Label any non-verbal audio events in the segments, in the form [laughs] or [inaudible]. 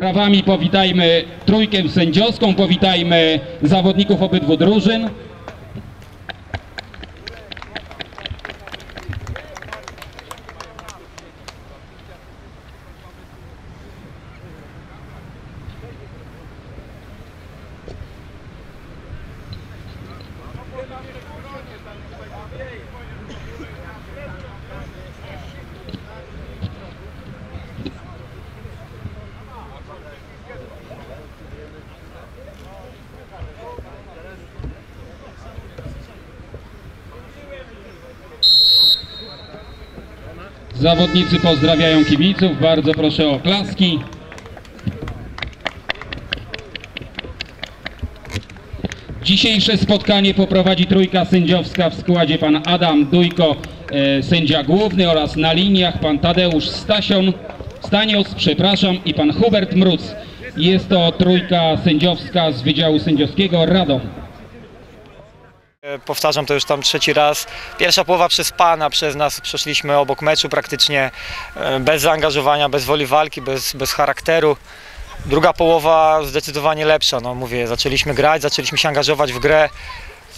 Brawami powitajmy trójkę sędziowską, powitajmy zawodników obydwu drużyn. Zawodnicy pozdrawiają kibiców, bardzo proszę o klaski. Dzisiejsze spotkanie poprowadzi trójka sędziowska w składzie pan Adam Dujko, e, sędzia główny oraz na liniach pan Tadeusz Stasion, Stanios, przepraszam, i pan Hubert Mróz. Jest to trójka sędziowska z Wydziału Sędziowskiego Radom. E, Powtarzam to już tam trzeci raz. Pierwsza połowa przez pana, przez nas przeszliśmy obok meczu praktycznie e, bez zaangażowania, bez woli walki, bez, bez charakteru. Druga połowa zdecydowanie lepsza. No mówię, zaczęliśmy grać, zaczęliśmy się angażować w grę.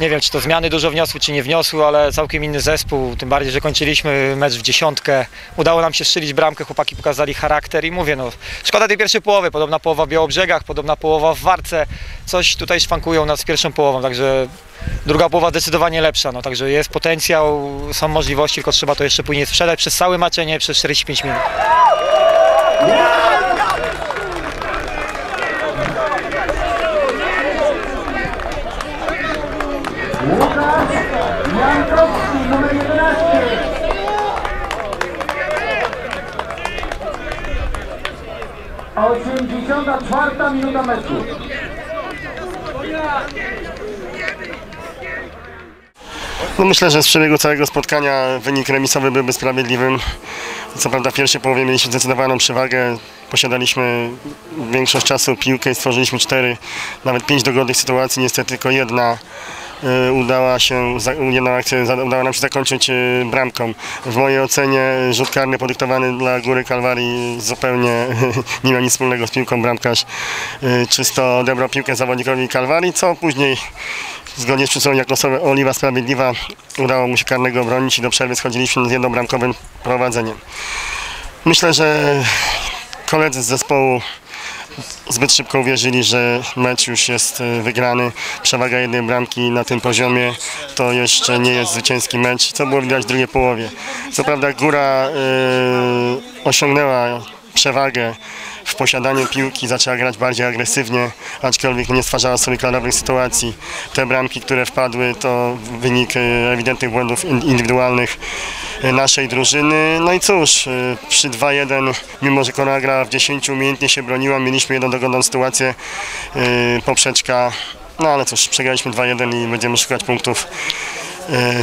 Nie wiem, czy to zmiany dużo wniosły, czy nie wniosły, ale całkiem inny zespół. Tym bardziej, że kończyliśmy mecz w dziesiątkę. Udało nam się strzelić bramkę, chłopaki pokazali charakter i mówię, no szkoda tej pierwszej połowy. Podobna połowa w Białobrzegach, podobna połowa w Warce. Coś tutaj szwankują nas z pierwszą połową, także druga połowa zdecydowanie lepsza. No, także jest potencjał, są możliwości, tylko trzeba to jeszcze później sprzedać przez cały mecz, nie przez 45 minut. 54 minuta meczu. No myślę, że z przebiegu całego spotkania wynik remisowy byłby sprawiedliwym. Co prawda w pierwszej połowie mieliśmy zdecydowaną przewagę, posiadaliśmy większość czasu piłkę i stworzyliśmy cztery, nawet pięć dogodnych sytuacji, niestety tylko jedna udała się, jedną akcję udało nam się zakończyć y, bramką. W mojej ocenie rzut karny podyktowany dla Góry Kalwarii zupełnie [laughs] nie miał nic wspólnego z piłką. Bramkarz y, czysto odebrał piłkę zawodnikowi Kalwarii, co później Zgodnie z przysłowiem jak losowe Oliwa Sprawiedliwa udało mu się karnego obronić i do przerwy schodziliśmy z jednobramkowym prowadzeniem. Myślę, że koledzy z zespołu zbyt szybko uwierzyli, że mecz już jest e, wygrany. Przewaga jednej bramki na tym poziomie to jeszcze nie jest zwycięski mecz, co było widać w drugiej połowie. Co prawda Góra e, osiągnęła przewagę w posiadaniu piłki, zaczęła grać bardziej agresywnie, aczkolwiek nie stwarzała sobie klarownych sytuacji. Te bramki, które wpadły, to wynik e, ewidentnych błędów in- indywidualnych e, naszej drużyny. No i cóż, e, przy 2-1, mimo że Korea grała w 10, umiejętnie się broniła, mieliśmy jedną dogodną sytuację, poprzeczka, no ale cóż, przegraliśmy 2-1 i będziemy szukać punktów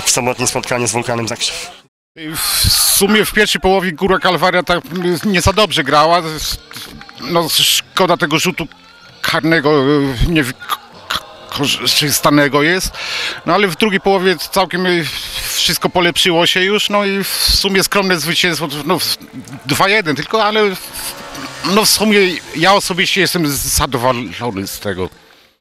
w sobotnim spotkaniu z Wulkanem Zakrzew. W sumie w pierwszej połowie Góra Kalwaria tak nie za dobrze grała. No, szkoda tego rzutu karnego niewykorzystanego jest. No ale w drugiej połowie całkiem wszystko polepszyło się już. No i w sumie skromne zwycięstwo, no 2-1 tylko, ale no w sumie ja osobiście jestem zadowolony z tego.